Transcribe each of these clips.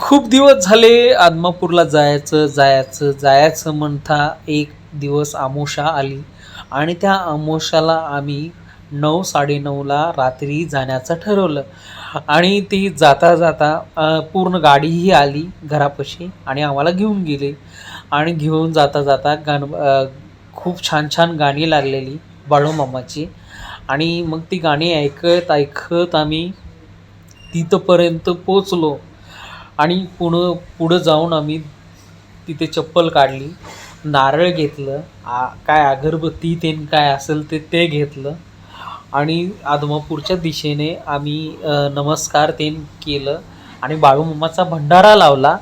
खूप दिवस झाले आदमापूरला जायचं जायचं जायचं म्हणता एक दिवस आमोशा आली. आणि त्या आमोशाला आम्ही नऊ साडेनऊला रात्री जाण्याचं ठरवलं. आणि ती जाता जाता पूर्ण गाडीही आली घरापाशी आणि आम्हाला घेऊन गेली. आणि घेऊन जाता जाता गाण खूप छान छान गाणी लागलेली बाळूमामाची आणि मग ती गाणी ऐकत ऐकत आम्ही तिथंपर्यंत पोचलो. आणि पुढं पुढं जाऊन आम्ही तिथे चप्पल काढली नारळ घेतलं आ काय अगरबत्ती ते काय असेल ते ते घेतलं. आणि आदमापूरच्या दिशेने आम्ही नमस्कार ते केलं. आणि बाळूमामाचा भंडारा लावला.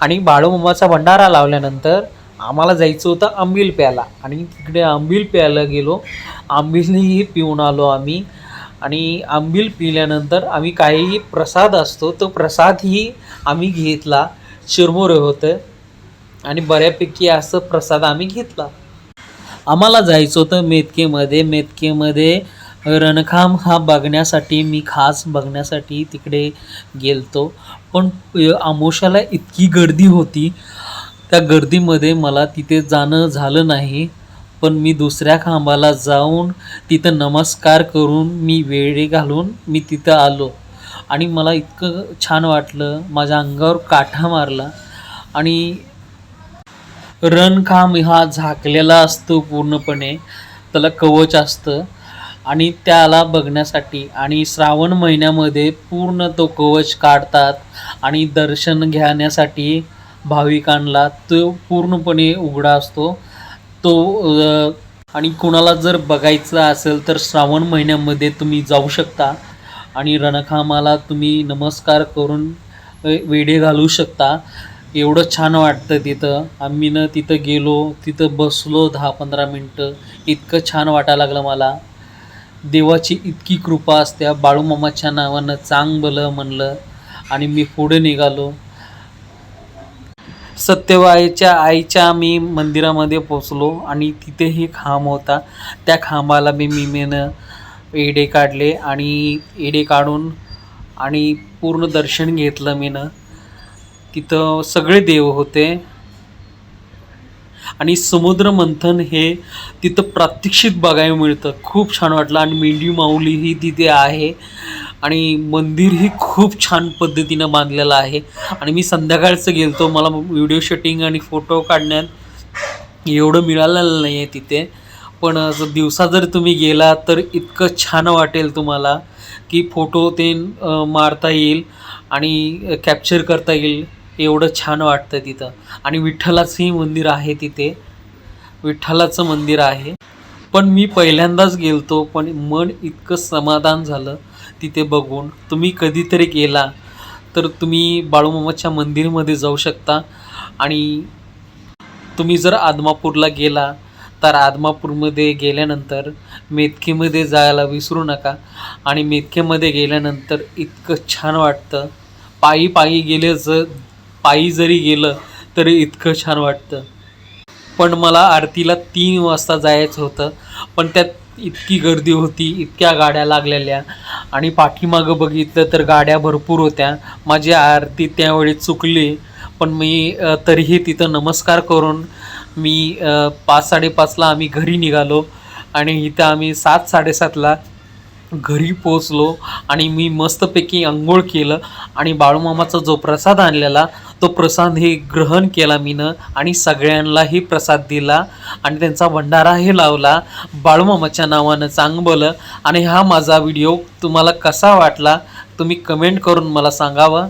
आणि बाळूमामाचा भंडारा लावल्यानंतर आम्हाला जायचं होतं आंबील प्यायला. आणि तिकडे आंबील प्यायला गेलो. आंबीलही पिऊन आलो आम्ही. आणि आंबील पिल्यानंतर आम्ही काहीही प्रसाद असतो तो प्रसादही आम्ही घेतला. चिरमुरे होतं. आणि बऱ्यापैकी असं प्रसाद आम्ही घेतला. आम्हाला जायचं होतं मेतकेमध्ये. मेतकेमध्ये रणखांब हा बघण्यासाठी मी खास बघण्यासाठी तिकडे गेलतो. पण आमोशाला इतकी गर्दी होती. त्या गर्दीमध्ये मला तिथे जाणं झालं नाही. पण मी दुसऱ्या खांबाला जाऊन तिथं नमस्कार करून मी वेळे घालून मी तिथं आलो. आणि मला इतकं छान वाटलं माझ्या अंगावर काठा मारला आणि रणखांब हा झाकलेला असतो पूर्णपणे त्याला कवच असतं आणि त्याला बघण्यासाठी आणि श्रावण महिन्यामध्ये पूर्ण तो कवच काढतात आणि दर्शन घेण्यासाठी भाविकांना तो पूर्णपणे उघडा असतो. तो आणि कुणाला जर बघायचं असेल तर श्रावण महिन्यामध्ये तुम्ही जाऊ शकता. आणि रणखामाला तुम्ही नमस्कार करून वेढे घालू शकता. एवढं छान वाटतं तिथं. आम्ही ना तिथं गेलो तिथं बसलो दहा पंधरा मिनटं. इतकं छान वाटायला लागलं मला. देवाची इतकी कृपा असते. बाळूमामाच्या नावानं चांग बलं म्हणलं. आणि मी पुढे निघालो. सत्यवाईच्या आईच्या मी मंदिरामध्ये पोचलो आणि तिथेही खांब होता. त्या खांबाला मी मिमेनं एडे काढले आणि एडे काढून आणि पूर्ण दर्शन घेतलं मीनं. तिथं सगळे देव होते. आणि समुद्र मंथन हे तिथं प्रात्यक्षिक बघायला मिळतं. खूप छान वाटलं आणि मेंढी माऊली ही तिथे आहे. आणि मंदिरही खूप छान पद्धतीनं बांधलेलं आहे. आणि मी संध्याकाळचं गेलतो मला व्हिडिओ शूटिंग आणि फोटो काढण्यात एवढं मिळालेलं नाही आहे तिथे. पण जर दिवसा जर तुम्ही गेला तर इतकं छान वाटेल तुम्हाला की फोटो ते मारता येईल आणि कॅप्चर करता येईल. एवढं छान वाटतं तिथं. आणि विठ्ठलाचंही मंदिर आहे तिथे. विठ्ठलाचं मंदिर आहे. पण मी पहिल्यांदाच गेलतो पण मन इतकं समाधान झालं. तिथे बघून तुम्ही कधीतरी गेला तर तुम्ही बाळूमामाच्या मंदिरमध्ये जाऊ शकता. आणि तुम्ही जर आदमापूरला गेला तर आदमापूरमध्ये गेल्यानंतर मेतकेमध्ये जायला विसरू नका. आणि मेतकेमध्ये गेल्यानंतर इतकं छान वाटतं. पायी पायी गेले ज पायी जरी गेलं तरी इतकं छान वाटतं. पण मला आरतीला तीन वाजता जायचं होतं. पण त्यात इतकी गर्दी होती इतक्या गाड्या लागलेल्या. आणि पाठीमागं बघितलं तर गाड्या भरपूर होत्या. माझी आरती त्यावेळी चुकली पण मी तरीही तिथं नमस्कार करून मी पाच साडेपाचला आम्ही घरी निघालो आणि इथं आम्ही सात साडेसातला घरी पोचलो आणि मी मस्तपैकी आंघोळ केलं आणि बाळूमामाचा जो प्रसाद आणलेला तो प्रसाद हे ग्रहण केला मीनं आणि सगळ्यांनाही प्रसाद दिला आणि त्यांचा भंडाराही लावला. बाळूमामाच्या नावानं चांगलं आणि हा माझा व्हिडिओ तुम्हाला कसा वाटला तुम्ही कमेंट करून मला सांगावं.